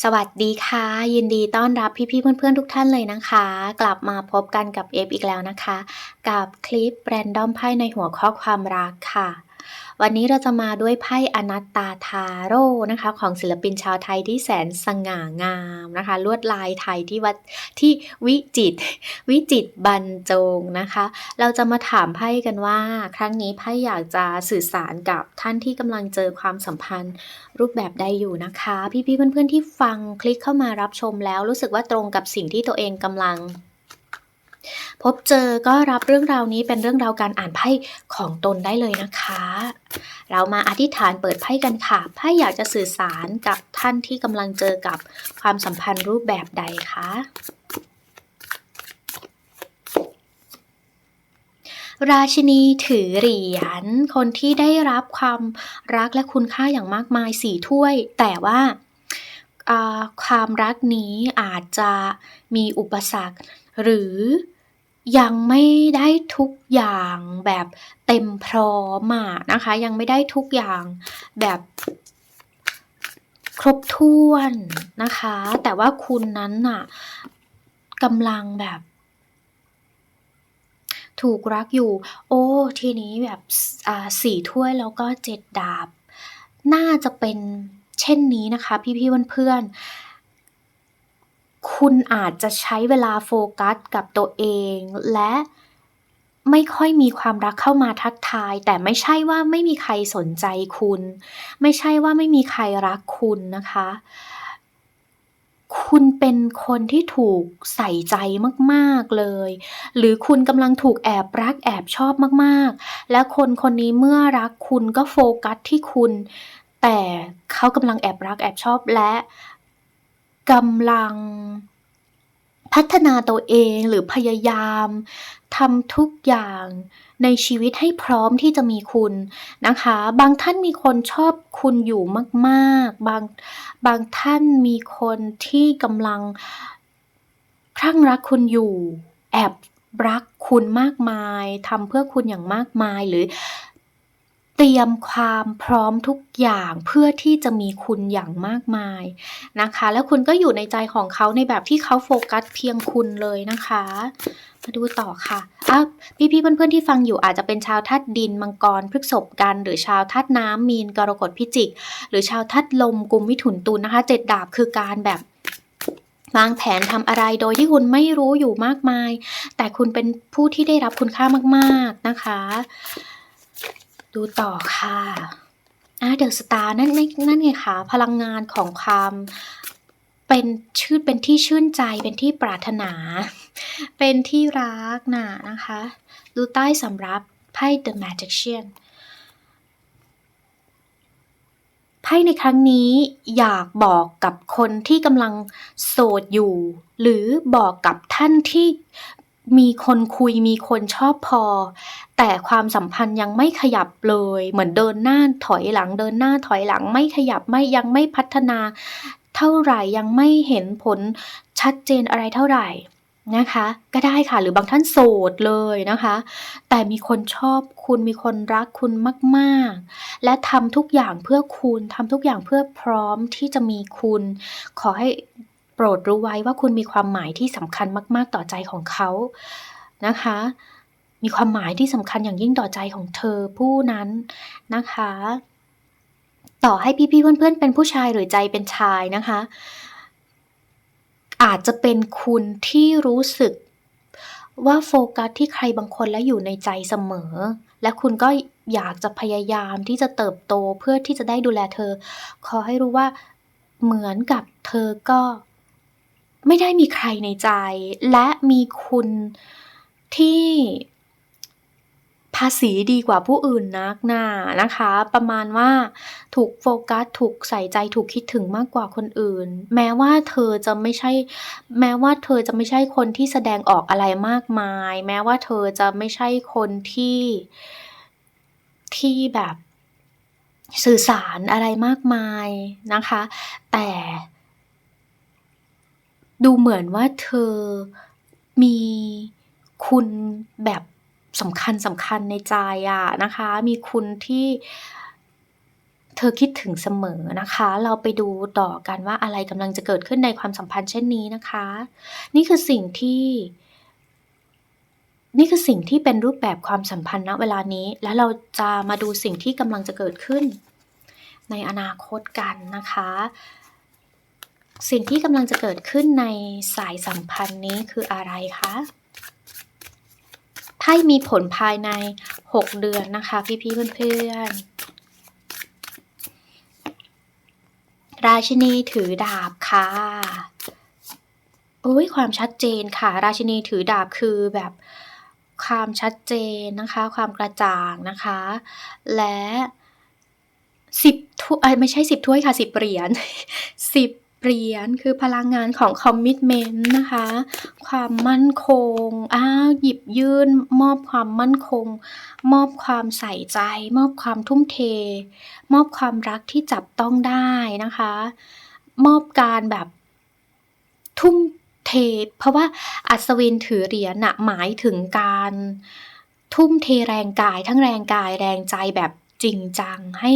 สวัสดีค่ะ ยินดีต้อนรับพี่ๆเพื่อนๆทุกท่านเลยนะคะ กลับมาพบกันกับเอฟอีกแล้วนะคะ กับคลิปแรนดอมไพ่ในหัวข้อความรักค่ะ วันนี้เราจะมาด้วยไพ่อนัตตาทาโร่นะคะ ของศิลปินชาวไทยที่แสนสง่างามนะคะ ลวดลายไทยที่วัดที่วิจิต วิจิตบรรจงนะคะ เราจะมาถามไพ่กันว่า ครั้งนี้ไพ่อยากจะสื่อสารกับท่านที่กำลังเจอความสัมพันธ์รูปแบบใดอยู่นะคะ พี่ๆเพื่อนๆที่ฟังคลิกเข้ามารับชมแล้วรู้สึกว่าตรงกับสิ่งที่ตัวเองกำลัง พบเจอก็รับเรื่องราวนี้เป็นเรื่องราวการอ่านไพ่ของตนได้เลยนะคะ เรามาอธิษฐานเปิดไพ่กันค่ะไพ่อยากจะสื่อสารกับท่านที่กำลังเจอกับความสัมพันธ์รูปแบบใดคะราชินีถือเหรียญคนที่ได้รับความรักและคุณค่าอย่างมากมายสี่ถ้วย แต่ว่าอ่าความรักนี้อาจจะมีอุปสรรค หรือยังไม่ได้ทุกอย่างแบบเต็มพร้อมอะนะคะ ยังไม่ได้ทุกอย่างแบบครบถ้วนนะคะ แต่ว่าคุณนั้นน่ะกำลังแบบ ถูกรักอยู่ โอ้ ทีนี้แบบสี่ถ้วยแล้วก็เจ็ดดาบ น่าจะเป็นเช่นนี้นะคะ พี่ๆเพื่อนๆ คุณอาจจะใช้เวลาโฟกัสกับตัวเอง และไม่ค่อยมีความรักเข้ามาทักทาย แต่ไม่ใช่ว่าไม่มีใครสนใจคุณ ไม่ใช่ว่าไม่มีใครรักคุณนะคะ คุณเป็นคนที่ถูกใส่ใจมากๆเลย หรือคุณกำลังถูกแอบรักแอบชอบมากๆ และคนคนนี้เมื่อรักคุณก็โฟกัสที่คุณ แต่เขากำลังแอบรักแอบชอบและ กำลังพัฒนาตัวเองหรือพยายามทำทุกอย่างในชีวิตให้พร้อมที่จะมีคุณนะคะ บางท่านมีคนชอบคุณอยู่มากๆ บางบางท่านมีคนที่กำลังคลั่งรักคุณอยู่ แอบรักคุณมากมายทำเพื่อคุณอย่างมากมายหรือ เตรียมความพร้อมทุกอย่างเพื่อที่จะมีคุณอย่างมากมายนะคะ แล้วคุณก็อยู่ในใจของเขาในแบบที่เขาโฟกัสเพียงคุณเลยนะคะมาดูต่อค่ะอะพี่ๆเพื่อนๆที่ฟังอยู่อาจจะเป็นชาวธาตุดินมังกรพฤษภกัน หรือชาวธาตุน้ำมีนกรกฎพิจิก หรือชาวธาตุลมกุมมิถุนตุลนะคะเจ็ดดาบคือการแบบวางแผนทำอะไรโดยที่คุณไม่รู้อยู่มากมาย แต่คุณเป็นผู้ที่ได้รับคุณค่ามาก ๆนะคะ ดูต่อค่ะอะเดอะสตาร์นั่นนั่นนั่นไงคะพลังงานของความเป็นชื่นเป็นที่ชื่นใจเป็นที่ปรารถนา เป็นที่รักน่ะนะคะ ดูใต้สำรับไพ่ The Magician ไพ่ในครั้งนี้อยากบอกกับคนที่กำลังโสดอยู่ หรือบอกกับท่านที่ มีคนคุยมีคนชอบพอ แต่ความสัมพันธ์ยังไม่ขยับเลย เหมือนเดินหน้าถอยหลัง เดินหน้าถอยหลังไม่ขยับไม่ยังไม่พัฒนา เท่าไหร่ยังไม่เห็นผลชัดเจนอะไรเท่าไหร่นะคะ ก็ได้ค่ะหรือบางท่านโสดเลยนะคะ แต่มีคนชอบคุณมีคนรักคุณมากๆ และทำทุกอย่างเพื่อคุณทำทุกอย่างเพื่อพร้อมที่จะมีคุณ ขอให้ โปรดรู้ไว้ว่าคุณมีความหมายที่สำคัญมาก ๆ ต่อใจของเขานะคะ มีความหมายที่สำคัญอย่างยิ่งต่อใจของเธอผู้นั้นนะคะ ต่อให้พี่ๆเพื่อนๆเป็นผู้ชายหรือใจเป็นชายนะคะ อาจจะเป็นคุณที่รู้สึกว่าโฟกัสที่ใครบางคนและอยู่ในใจเสมอ และคุณก็อยากจะพยายามที่จะเติบโตเพื่อที่จะได้ดูแลเธอ ขอให้รู้ว่าเหมือนกับเธอก็ ไม่ได้มีใครในใจ และมีคุณที่ภาษีดีกว่าผู้อื่นนักหนานะคะ ประมาณว่าถูกโฟกัสถูกใส่ใจถูกคิดถึงมากกว่าคนอื่น แม้ว่าเธอจะไม่ใช่ แม้ว่าเธอจะไม่ใช่คนที่แสดงออกอะไรมากมาย แม้ว่าเธอจะไม่ใช่คนที่ที่แบบสื่อสารอะไรมากมายนะคะ แต่ ดูเหมือนว่าเธอมีคุณแบบสำคัญสำคัญในใจอะนะคะ มีคุณที่เธธอคิดถึงเสมอนะคะ เราไปดูต่อกันว่าอะไรกำลังจะเกิดขึ้นในความสัมพันธ์เช่นนี้นะคะ นี่คือสิ่งที่ นี่คือสิ่งที่เป็นรูปแบบความสัมพันธ์ณเวลานี้ แล้วเราจะมาดูสิ่งที่กำลังจะเกิดขึ้น ในอนาคตกันนะคะ สิ่งที่กำลังจะเกิดขึ้นในสายสัมพันธ์นี้คืออะไรคะไพ่มีผลภายใน 6 เดือนนะคะ พี่ๆเพื่อนๆ ราชินีถือดาบค่ะโอ้ยความชัดเจนค่ะ ราชินีถือดาบคือแบบความชัดเจนนะคะ ความกระจ่างนะคะ และสิบถ้วยไม่ใช่สิบถ้วยค่ะสิบเหรียญสิบ เหรียญคือพลังงานของคอมมิชเมนต์นะคะ ความมั่นคงอ้าวหยิบยื่น มอบความมั่นคง มอบความใส่ใจ มอบความทุ่มเท มอบความรักที่จับต้องได้นะคะ มอบการแบบทุ่มเท เพราะว่าอัศวินถือเหรียญน่ะหมายถึงการทุ่มเทแรงกายทั้งแรงกายแรงใจแบบ จริงจังให้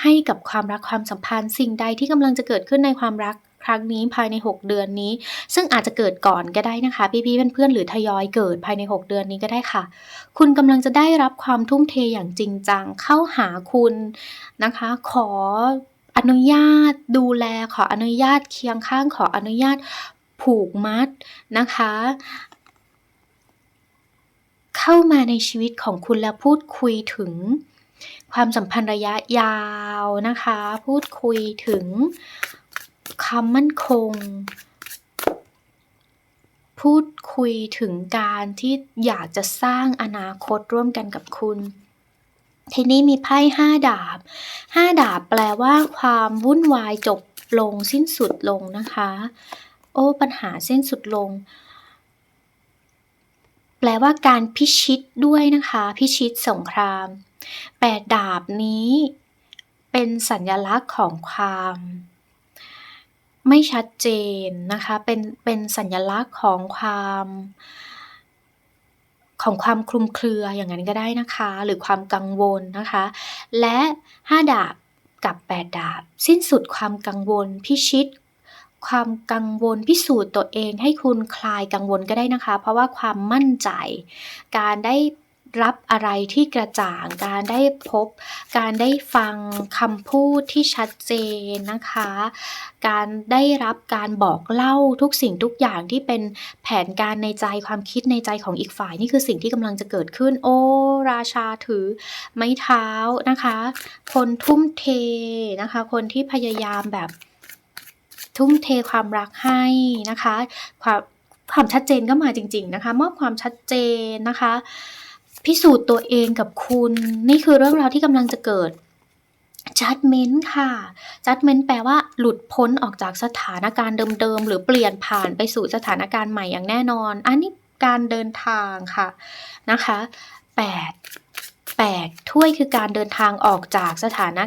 ให้กับความรักความสัมพันธ์สิ่งใดที่กำลังจะเกิดขึ้นในความรักครั้งนี้ภายใน 6 เดือนนี้ ซึ่งอาจจะเกิดก่อนก็ได้นะคะ พี่ๆเพื่อนๆหรือทยอยเกิดภายใน 6 เดือนนี้ก็ได้ค่ะ คุณกำลังจะได้รับความทุ่มเทอย่างจริงจังเข้าหาคุณนะคะ ขออนุญาตดูแลขออนุญาตเคียงข้างขออนุญาตผูกมัดนะคะ เข้ามาในชีวิตของคุณแล้วพูดคุยถึง ความสัมพันธ์ระยะยาวนะคะ พูดคุยถึงความมั่นคง พูดคุยถึงการที่อยากจะสร้างอนาคตร่วมกันกับคุณ ทีนี้มีไพ่ห้าดาบห้าดาบแปลว่าความวุ่นวายจบลงสิ้นสุดลงนะคะ โอ้ปัญหาสิ้นสุดลง แปลว่าการพิชิตด้วยนะคะ พิชิตสงคราม แปดดาบนี้ เป็นสัญลักษณ์ของความ ไม่ชัดเจนนะคะ เป็นเป็นสัญลักษณ์ของความของความคลุมเครืออย่างนั้นก็ได้นะคะ หรือความกังวลนะคะ และห้าดาบกับแปดดาบ สิ้นสุดความกังวลพิชิต ความกังวลพิสูจน์ตัวเองให้คุณคลายกังวลก็ได้นะคะ เพราะว่าความมั่นใจ การได้ รับอะไรที่กระจ่าง การได้พบ การได้ฟังคำพูดที่ชัดเจนนะคะ การได้รับการบอกเล่าทุกสิ่งทุกอย่างที่เป็นแผนการในใจความคิดในใจของอีกฝ่ายนี่คือสิ่งที่กำลังจะเกิดขึ้น โอ้ ราชาถือ ไม้เท้านะคะ คนทุ่มเทนะคะ คนที่พยายามแบบทุ่มเทความรักให้นะคะ ความความชัดเจนก็มาจริง ๆ นะคะ มอบความชัดเจนนะคะ พิสูจน์ตัวเองกับคุณ นี่คือเรื่องราวที่กำลังจะเกิด judgment ค่ะ judgment แปลว่าหลุดพ้นออกจากสถานการณ์เดิมๆ หรือเปลี่ยนผ่านไปสู่สถานการณ์ใหม่อย่างแน่นอน อันนี้การเดินทางค่ะนะคะ8 8ถ้วยคือการเดินทางออกจากสถานะ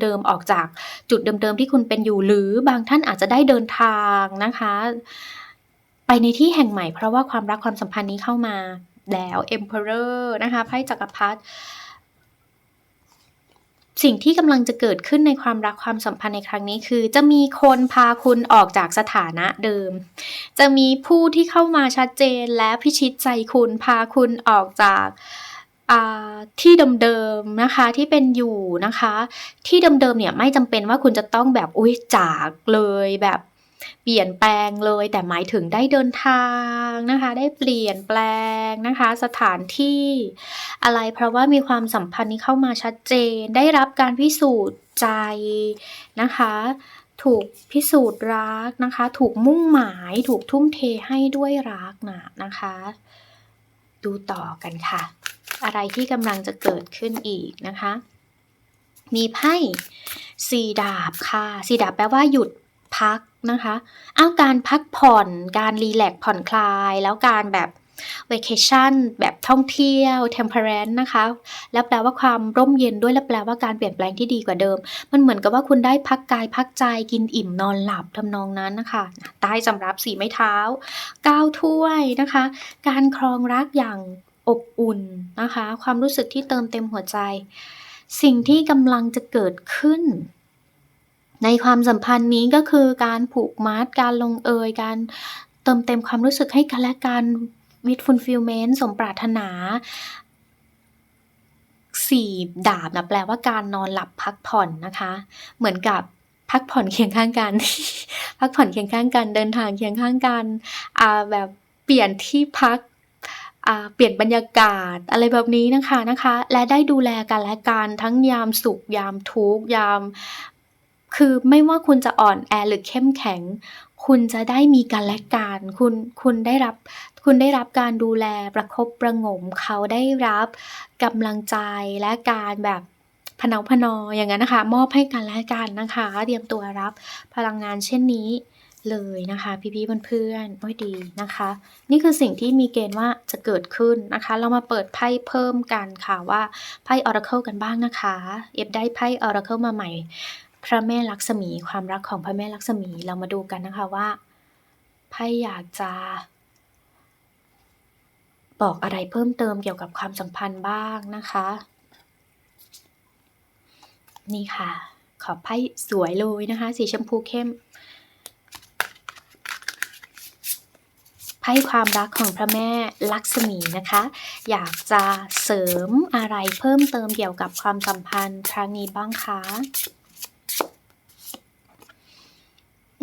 เดิมๆ ออกจากจุดเดิมๆ ที่คุณเป็นอยู่ หรือบางท่านอาจจะได้เดินทางนะคะ ไปในที่แห่งใหม่เพราะว่าความรักความสัมพันธ์นี้เข้ามา แล้ว Emperor นะคะไพ่จักรพรรดิสิ่งที่กำลังจะเกิดขึ้นในความรักความสัมพันธ์ในครั้งนี้คือ จะมีคนพาคุณออกจากสถานะเดิม จะมีผู้ที่เข้ามาชัดเจนและพิชิตใจคุณพาคุณออกจากที่เดิมๆนะคะที่เป็นอยู่นะคะ ที่เดิมๆเนี่ยไม่จำเป็นว่าคุณจะต้องแบบอุ้ยจากเลยแบบ เปลี่ยนแปลงเลย แต่หมายถึงได้เดินทางนะคะ ได้เปลี่ยนแปลงนะคะ สถานที่ อะไรเพราะว่ามีความสัมพันธ์นี้เข้ามาชัดเจน ได้รับการพิสูจน์ใจนะคะถูกพิสูจน์รักนะคะ ถูกมุ่งหมายถูกทุ่มเทให้ด้วยรักนะนะคะ ดูต่อกันค่ะ อะไรที่กำลังจะเกิดขึ้นอีกนะคะ มีไพ่สีดาบค่ะสีดาบแปลว่าหยุด พักนะคะอ้าวการพักผ่อน การรีแลกผ่อนคลาย แล้วการแบบ vacation แบบท่องเที่ยว temperance นะคะ แล้วแปลว่าความร่มเย็นด้วย และแปลว่าการเปลี่ยนแปลงที่ดีกว่าเดิม มันเหมือนกับว่าคุณได้พักกายพักใจกินอิ่มนอนหลับทำนองนั้นนะคะใต้สำรับสีไม้เท้าก้าวถ้วยนะคะ การครองรักอย่างอบอุ่นนะคะ ความรู้สึกที่เติมเต็มหัวใจ สิ่งที่กำลังจะเกิดขึ้น ในความสัมพันธ์นี้ก็คือการผูกมัดการลงเอย การเติมเต็มความรู้สึกให้กันและกัน with fulfillment สมปรารถนาสี่ดาบนะแปลว่าการนอนหลับพักผ่อนนะคะ เหมือนกับพักผ่อนเคียงข้างกัน พักผ่อนเคียงข้างกัน เดินทางเคียงข้างกันอ่าแบบเปลี่ยนที่พักอ่าเปลี่ยนบรรยากาศอะไรแบบนี้นะคะนะคะ และได้ดูแลกันและกันทั้งยามสุขยามทุกข์ยาม คือไม่ว่าคุณจะอ่อนแอหรือเข้มแข็ง คุณจะได้มีกันและกันคุณคุณได้รับ คุณได้รับการดูแลประคบประงมเขาได้รับกำลังใจและการแบบพนาพนออย่างงั้นนะคะ มอบให้กันและกันนะคะ เตรียมตัวรับพลังงานเช่นนี้เลยนะคะ พี่ๆเพื่อนๆโอ๊ยดีนะคะ นี่คือสิ่งที่มีเกณฑ์ว่าจะเกิดขึ้นนะคะ เรามาเปิดไพ่เพิ่มกันค่ะว่าไพ่ Oracle กันบ้างนะคะ เอฟได้ไพ่ Oracle มาใหม่ พระแม่ลักษมี ความรักของพระแม่ลักษมีเรามาดูกันนะคะว่าไพ่อยากจะ บอกอะไรเพิ่มเติมเกี่ยวกับความสัมพันธ์บ้างนะคะ นี่ค่ะ ขอไพ่สวยเลยนะคะ สีชมพูเข้มไพ่ความรักของพระแม่ลักษมีนะคะ อยากจะเสริมอะไรเพิ่มเติมเกี่ยวกับความสัมพันธ์ครั้งนี้บ้างคะ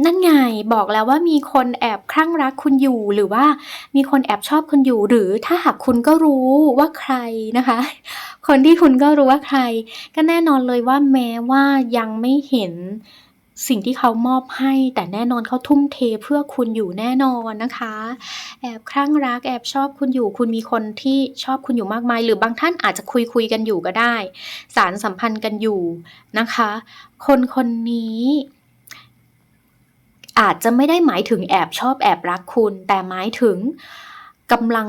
นั่นไงบอกแล้วว่ามีคนแอบคลั่งรักคุณอยู่หรือว่ามีคนแอบชอบคุณอยู่ หรือถ้าหากคุณก็รู้ว่าใครนะคะ คนที่คุณก็รู้ว่าใคร ก็แน่นอนเลยว่าแม้ว่ายังไม่เห็นสิ่งที่เขามอบให้ แต่แน่นอนเขาทุ่มเทเพื่อคุณอยู่แน่นอนนะคะ แอบคลั่งรักแอบชอบคุณอยู่ คุณมีคนที่ชอบคุณอยู่มากมาย หรือบางท่านอาจจะคุยๆกันอยู่ก็ได้ สานสัมพันธ์กันอยู่นะคะ คนคนนี้ อาจจะไม่ได้หมายถึงแอบชอบแอบรักคุณ แต่หมายถึงกำลัง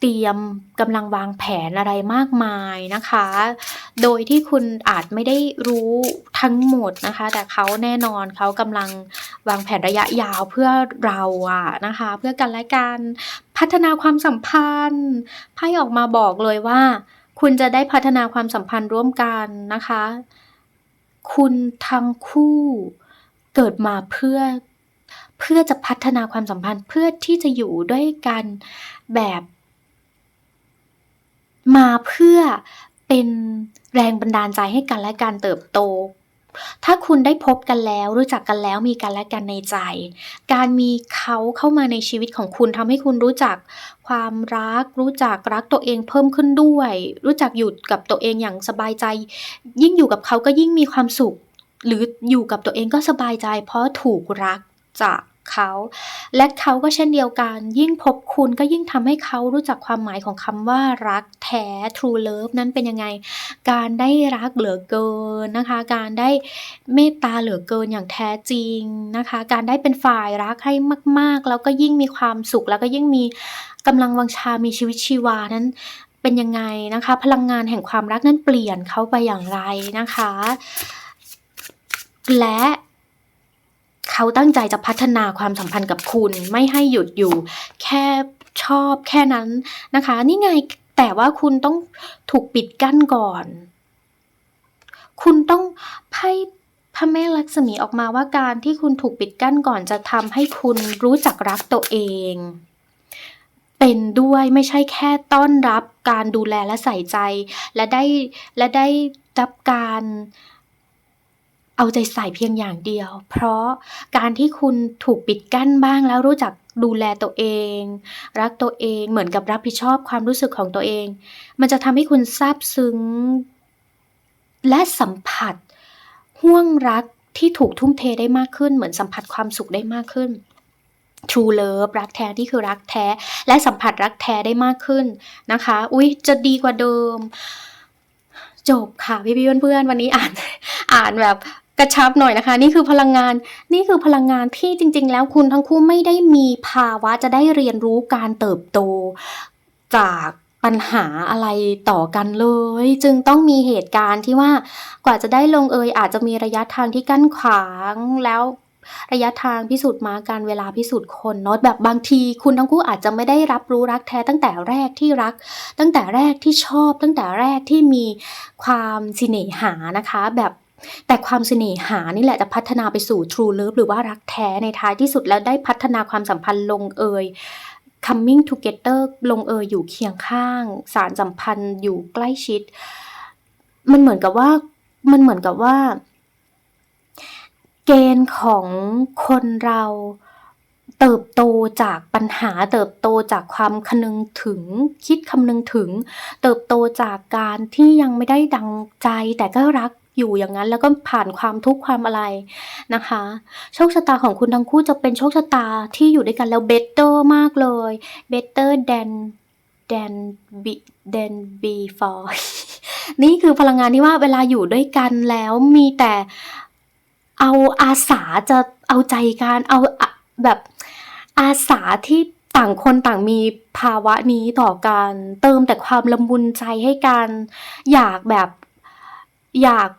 เตรียมกำลังวางแผนอะไรมากมายนะคะ โดยที่คุณอาจไม่ได้รู้ทั้งหมดนะคะ แต่เขาแน่นอนเขากำลังวางแผนระยะยาวเพื่อเราอะนะคะ เพื่อกันและกันพัฒนาความสัมพันธ์ไพ่ออกมาบอกเลยว่า คุณจะได้พัฒนาความสัมพันธ์ร่วมกันนะคะ คุณทั้งคู่เกิดมาเพื่อ เพื่อจะพัฒนาความสัมพันธ์เพื่อที่จะอยู่ด้วยกันแบบ มาเพื่อเป็นแรงบันดาลใจให้กันและกันเติบโต ถ้าคุณได้พบกันแล้วรู้จักกันแล้วมีกันและกันในใจ การมีเขาเข้ามาในชีวิตของคุณทำให้คุณรู้จักความรัก รู้จักรักตัวเองเพิ่มขึ้นด้วย รู้จักอยู่กับตัวเองอย่างสบายใจ ยิ่งอยู่กับเขาก็ยิ่งมีความสุข หรืออยู่กับตัวเองก็สบายใจ เพราะถูกรัก จากเขา และเขาก็เช่นเดียวกัน ยิ่งพบคุณก็ยิ่งทำให้เขารู้จักความหมายของคำว่ารักแท้ true love นั้นเป็นยังไง การได้รักเหลือเกินนะคะ การได้เมตตาเหลือเกินอย่างแท้จริงนะคะ การได้เป็นฝ่ายรักให้มาก ๆ แล้วก็ยิ่งมีความสุขแล้วก็ยิ่งมีกำลังวังชา มีชีวิตชีวานั้นเป็นยังไงนะคะ พลังงานแห่งความรักนั้นเปลี่ยนเขาไปอย่างไรนะคะ และ เขาตั้งใจจะพัฒนาความสัมพันธ์กับคุณ ไม่ให้หยุดอยู่ แค่ชอบแค่นั้นนะคะ นี่ไงแต่ว่าคุณต้องถูกปิดกั้นก่อน คุณต้องไพ่พระแม่ลักษมีออกมาว่าการที่คุณถูกปิดกั้นก่อนจะทำให้คุณรู้จักรักตัวเอง เป็นด้วยไม่ใช่แค่ต้อนรับการดูแลและใส่ใจ และได้และได้รับการ เอาใจใส่เพียงอย่างเดียว เพราะการที่คุณถูกปิดกั้นบ้างแล้วรู้จักดูแลตัวเอง รักตัวเองเหมือนกับรับผิดชอบความรู้สึกของตัวเอง มันจะทำให้คุณซาบซึ้ง และสัมผัสห้วงรักที่ถูกทุ่มเทได้มากขึ้น เหมือนสัมผัสความสุขได้มากขึ้น true love รักแท้นี่คือรักแท้ และสัมผัสรักแท้ได้มากขึ้นนะคะ อุ๊ย จะดีกว่าเดิม จบค่ะพี่ๆเพื่อนๆวันนี้อ่านอ่านแบบ กระชับหน่อยนะคะ นี่คือพลังงาน นี่คือพลังงานที่จริง ๆ แล้วคุณทั้งคู่ไม่ได้มีภาวะจะได้เรียนรู้การเติบโต จากปัญหาอะไรต่อกันเลย จึงต้องมีเหตุการณ์ที่ว่ากว่าจะได้ลงเอยอาจจะมีระยะทางที่กั้นขวางแล้วระยะทางพิสูจน์มาการเวลาพิสูจน์คนเนาะแบบบางที คุณทั้งคู่อาจจะไม่ได้รับรู้รักแท้ตั้งแต่แรกที่รัก ตั้งแต่แรกที่ชอบ ตั้งแต่แรกที่มีความเสน่หานะคะ แบบ แต่ความเสน่หานี่แหละจะพัฒนาไปสู่ True Love หรือว่ารักแท้ในท้ายที่สุดแล้วได้พัฒนาความสัมพันธ์ลงเอย coming together ลงเอยอยู่เคียงข้าง สานสัมพันธ์อยู่ใกล้ชิด มันเหมือนกับว่ามันเหมือนกับว่า เกณฑ์ของคนเราเติบโตจากปัญหาเติบโตจากความคนึงถึงคิดคำนึงถึง เติบโตจากการที่ยังไม่ได้ดังใจแต่ก็รัก อยู่อย่างงั้นแล้วก็ผ่านความทุกข์ความอะไรนะคะ โชคชะตาของคุณทั้งคู่จะเป็นโชคชะตาที่อยู่ด้วยกันแล้ว better มากเลย better than than be than before นี่คือพลังงานที่ว่าเวลาอยู่ด้วยกันแล้วมีแต่เอาอาสาจะเอาใจกันเอาแบบอาสาที่ต่างคนต่างมีภาวะนี้ต่อกัน เติมแต่ความละมุนใจให้กัน อยากแบบอยาก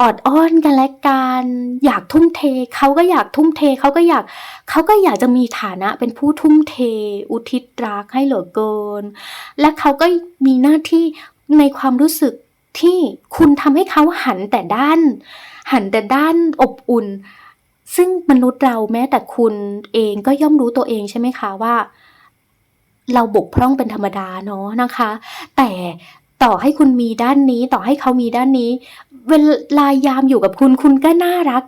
ออดอ้อนกันและกันอยากทุ่มเทเขาก็อยากทุ่มเทเขาก็อยากเขาก็อยากจะมีฐานะเป็นผู้ทุ่มเท อุทิศรักให้เหลือเกิน และเขาก็มีหน้าที่ในความรู้สึกที่คุณทำให้เขาหันแต่ด้าน หันแต่ด้านอบอุ่น ซึ่งมนุษย์เราแม้แต่คุณเองก็ย่อมรู้ตัวเองใช่ไหมคะว่า เราบกพร่องเป็นธรรมดาเนาะนะคะ แต่ ต่อให้คุณมีด้านนี้ ต่อให้เขามีด้านนี้ เวลายามอยู่กับคุณคุณก็น่ารัก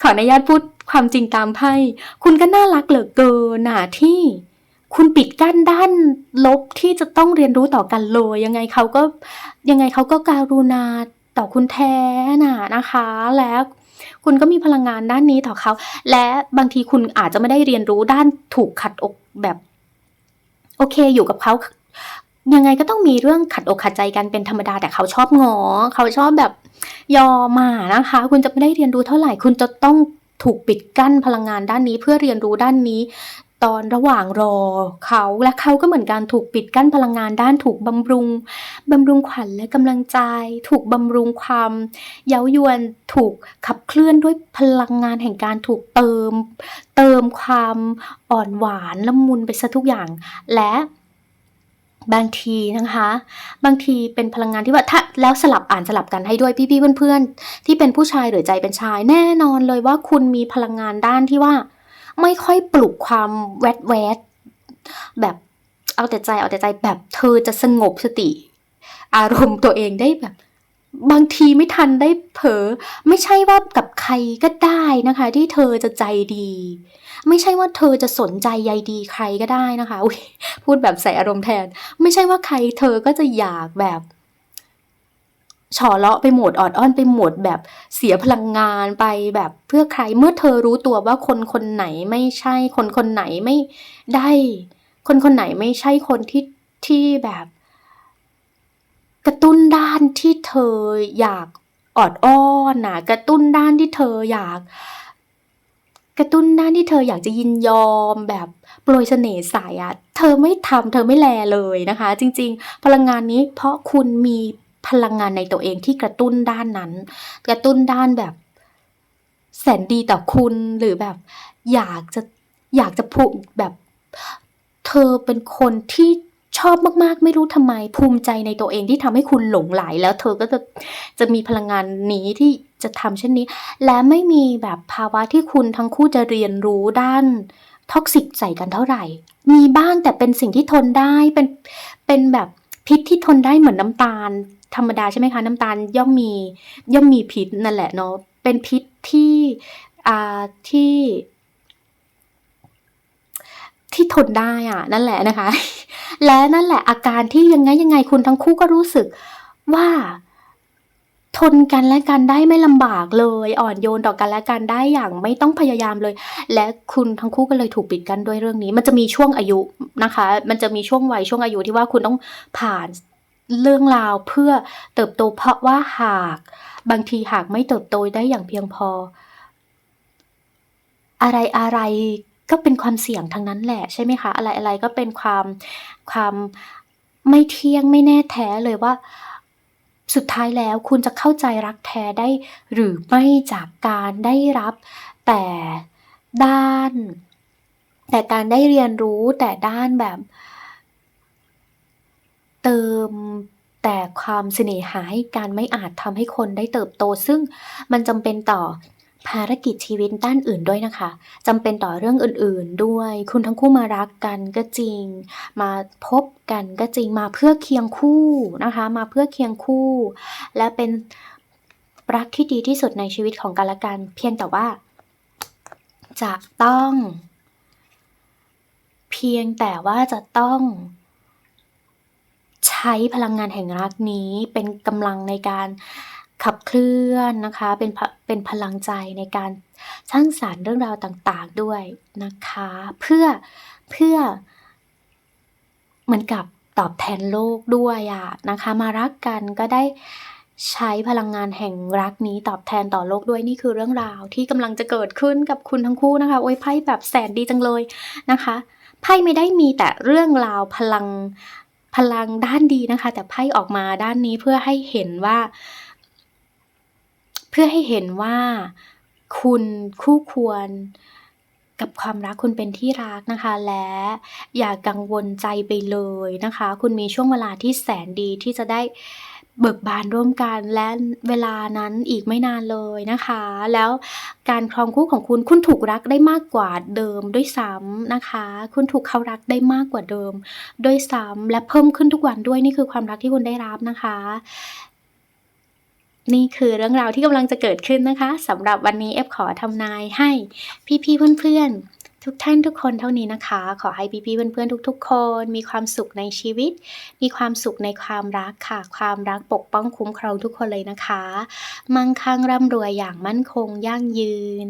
ขออนุญาตพูดความจริงตามไพ่คุณก็น่ารักเหลือเกินน่ะที่ คุณปิดกั้นด้านลบที่จะต้องเรียนรู้ต่อกันเลยยังไงเขาก็ยังไงเขาก็การุณาต่อคุณแท้น่ะนะคะแล้วคุณก็มีพลังงานด้านนี้ต่อเขา และบางทีคุณอาจจะไม่ได้เรียนรู้ด้านถูกขัดอกแบบ โอเคอยู่กับเขา ยังไงก็ต้องมีเรื่องขัดอกขัดใจกันเป็นธรรมดาแต่เขาชอบงอ เขาชอบแบบยอมอะนะคะ คุณจะไม่ได้เรียนรู้เท่าไหร่ คุณจะต้องถูกปิดกั้นพลังงานด้านนี้ เพื่อเรียนรู้ด้านนี้ ตอนระหว่างรอเขาและเขาก็เหมือนกันถูกปิดกั้นพลังงานด้านถูกบำรุงบำรุงขวัญและกำลังใจ ถูกบำรุงความเย้ายวนถูกขับเคลื่อนด้วยพลังงานแห่งการถูกเติม เติมความอ่อนหวานละมุนไปเสียทุกอย่างและ บางทีนะคะ บางทีเป็นพลังงานที่ว่าถ้าแล้วสลับอ่านสลับกันให้ด้วยพี่ๆเพื่อนๆ ที่เป็นผู้ชายหรือใจเป็นชาย แน่นอนเลยว่าคุณมีพลังงานด้านที่ว่า ไม่ค่อยปลุกความแวดแวดแบบเอาแต่ใจเอาแต่ใจแบบเธอจะสงบสติ อารมณ์ตัวเองได้แบบ บางทีไม่ทันได้เผลอไม่ใช่ว่ากับใครก็ได้นะคะ ที่เธอจะใจดี ไม่ใช่ว่าเธอจะสนใจใยดีใครก็ได้นะคะอุ๊ยพูดแบบใส่อารมณ์แทน ไม่ใช่ว่าใครเธอก็จะอยากแบบฉอเลาะไปหมดออดอ้อนไปหมดแบบเสียพลังงานไปแบบเพื่อใครเมื่อเธอรู้ตัวว่าคนคนไหนไม่ใช่คนคนไหนไม่ได้ คนคนไหนไม่ใช่คนที่ที่แบบ กระตุ้นด้านที่เธออยากออดอ้อนนะกระตุ้นด้านที่เธออยาก กระตุ้นด้านที่เธออยากจะยินยอมแบบโปรยเสน่ห์ใส่อะเธอไม่ทำเธอไม่แลเลยนะคะ จริง ๆ พลังงานนี้เพราะคุณมีพลังงานในตัวเองที่กระตุ้นด้านนั้น กระตุ้นด้านแบบ แสนดีต่อคุณหรือแบบ อยากจะอยากจะพูแบบ เธอเป็นคนที่ ชอบมากๆ ไม่รู้ทำไมภูมิใจในตัวเองที่ทำให้คุณหลงใหลแล้วเธอก็จะจะมีพลังงานนี้ที่จะทำเช่นนี้ และไม่มีแบบภาวะที่คุณทั้งคู่จะเรียนรู้ด้าน toxic ใส่กันเท่าไหร่ มีบ้างแต่เป็นสิ่งที่ทนได้เป็นเป็นแบบพิษที่ทนได้เหมือนน้ำตาล ธรรมดาใช่ไหมคะน้ำตาลย่อมมีย่อมมีพิษนั่นแหละเนาะเป็นพิษที่อ่าที่ ที่ทนได้อะนั่นแหละนะคะ และนั่นแหละอาการที่ยังไงยังไงคุณทั้งคู่ก็รู้สึกว่าทนกันและกันได้ไม่ลำบากเลย อ่อนโยนต่อกันและกันได้อย่างไม่ต้องพยายามเลย และคุณทั้งคู่ก็เลยถูกปิดกั้นด้วยเรื่องนี้ มันจะมีช่วงอายุนะคะ มันจะมีช่วงวัยช่วงอายุที่ว่าคุณต้องผ่านเรื่องราวเพื่อเติบโตเพราะว่าหาก บางทีหากไม่เติบโตได้อย่างเพียงพอ อะไรๆ ก็เป็นความเสี่ยงทั้งนั้นแหละใช่ไหมคะ อะไรๆก็เป็นความความไม่เที่ยงไม่แน่แท้เลยว่า สุดท้ายแล้วคุณจะเข้าใจรักแท้ได้ หรือไม่จากการได้รับแต่ด้าน แต่การได้เรียนรู้แต่ด้านแบบ เติมแต่ความเสน่หาให้กันไม่อาจทำให้คนได้เติบโต ซึ่งมันจำเป็นต่อ ภารกิจชีวิตด้านอื่นด้วยนะคะจำเป็นต่อเรื่องอื่นๆด้วย คุณทั้งคู่มารักกันก็จริง มาพบกันก็จริงมาเพื่อเคียงคู่นะคะ มาเพื่อเคียงคู่ และเป็นรักที่ดีที่สุดในชีวิตของกันและกัน เพียงแต่ว่า จะต้อง เพียงแต่ว่าจะต้องใช้พลังงานแห่งรักนี้เป็นกำลังในการขับเคลื่อนนะคะ เป็น เป็นพลังใจในการสร้างสรรค์เรื่องราวต่างๆด้วยนะคะ เพื่อเพื่อเหมือนกับตอบแทนโลกด้วยอะนะคะ มารักกันก็ได้ใช้พลังงานแห่งรักนี้ตอบแทนต่อโลกด้วยนี่คือเรื่องราวที่กำลังจะเกิดขึ้นกับคุณทั้งคู่นะคะ โอ๊ยไพ่แบบแสนดีจังเลยนะคะไพ่ไม่ได้มีแต่เรื่องราวพลังพลังด้านดีนะคะ แต่ไพ่ออกมาด้านนี้เพื่อให้เห็นว่า เพื่อให้เห็นว่าคุณคู่ควรกับความรักคุณเป็นที่รักนะคะ และอย่ากังวลใจไปเลยนะคะ คุณมีช่วงเวลาที่แสนดีที่จะได้เบิกบานร่วมกันและเวลานั้นอีกไม่นานเลยนะคะ แล้วการครองคู่ของคุณคุณถูกรักได้มากกว่าเดิมด้วยซ้ำนะคะ คุณถูกเขารักได้มากกว่าเดิม ด้วยซ้ำและเพิ่มขึ้นทุกวันด้วยนี่คือความรักที่คุณได้รับนะคะ นี่คือเรื่องราวที่กำลังจะเกิดขึ้นนะคะสำหรับวันนี้เอฟขอทำนายให้พี่ๆเพื่อนๆ ทุกท่านทุกคนเท่านี้นะคะ ขอให้พี่ๆเพื่อนๆทุก ๆ คน มีความสุขในชีวิต มีความสุขในความรักค่ะ ความรักปกป้องคุ้มครองทุกคนเลยนะคะ มั่งคั่งร่ำรวยอย่างมั่นคงยั่งยืน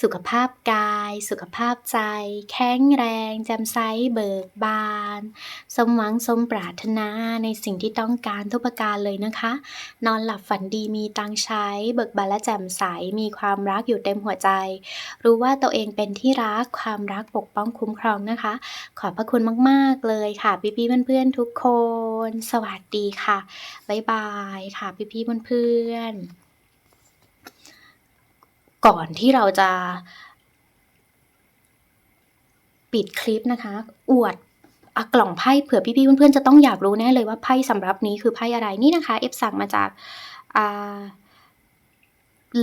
สุขภาพกาย สุขภาพใจ แข็งแรงแจ่มใสเบิกบาน สมหวังสมปรารถนาในสิ่งที่ต้องการทุกประการเลยนะคะ นอนหลับฝันดีมีตังใช้ เบิกบานและแจ่มใสมีความรักอยู่เต็มหัวใจ รู้ว่าตัวเองเป็นที่รักความความรักปกป้องคุ้มครองนะคะ ขอบพระคุณมาก ๆ เลยค่ะ พี่ๆเพื่อนๆทุกคน สวัสดีค่ะ บ๊ายบายค่ะ พี่ๆเพื่อนๆก่อนที่เราจะ ปิดคลิปนะคะ อวดอกล่องไพ่เผื่อพี่ๆเพื่อนๆจะต้องอยากรู้แน่เลยว่าไพ่สำรับนี้คือไพ่อะไรนี่นะคะเอฟสั่งมาจากอ่า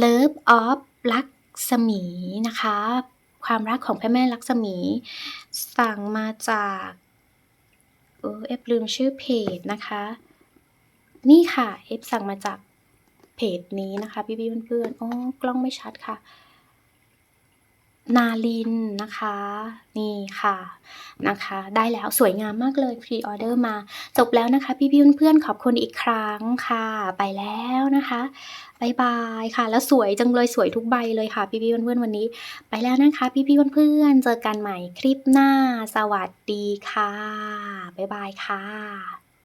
Love of ลักษมีนะคะ ความรักของพระแม่ลักษมี สั่งมาจากเออเอฟลืมชื่อเพจนะคะ นี่ค่ะเอฟสั่งมาจากเพจนี้นะคะพี่ๆเพื่อนๆอ๋อกล้องไม่ชัดค่ะ นาลินนะคะ นี่ค่ะนะคะ ได้แล้วสวยงามมากเลย Pre-order มา จบแล้วนะคะพี่ๆเพื่อนๆขอบคุณอีกครั้งค่ะ ไปแล้วนะคะบายบายค่ะ แล้วสวยจังเลยสวยทุกใบเลยค่ะ พี่ๆเพื่อนๆวันนี้ ไปแล้วนะคะ พี่ๆเพื่อนๆเจอกันใหม่คลิปหน้า สวัสดีค่ะบายบายค่ะ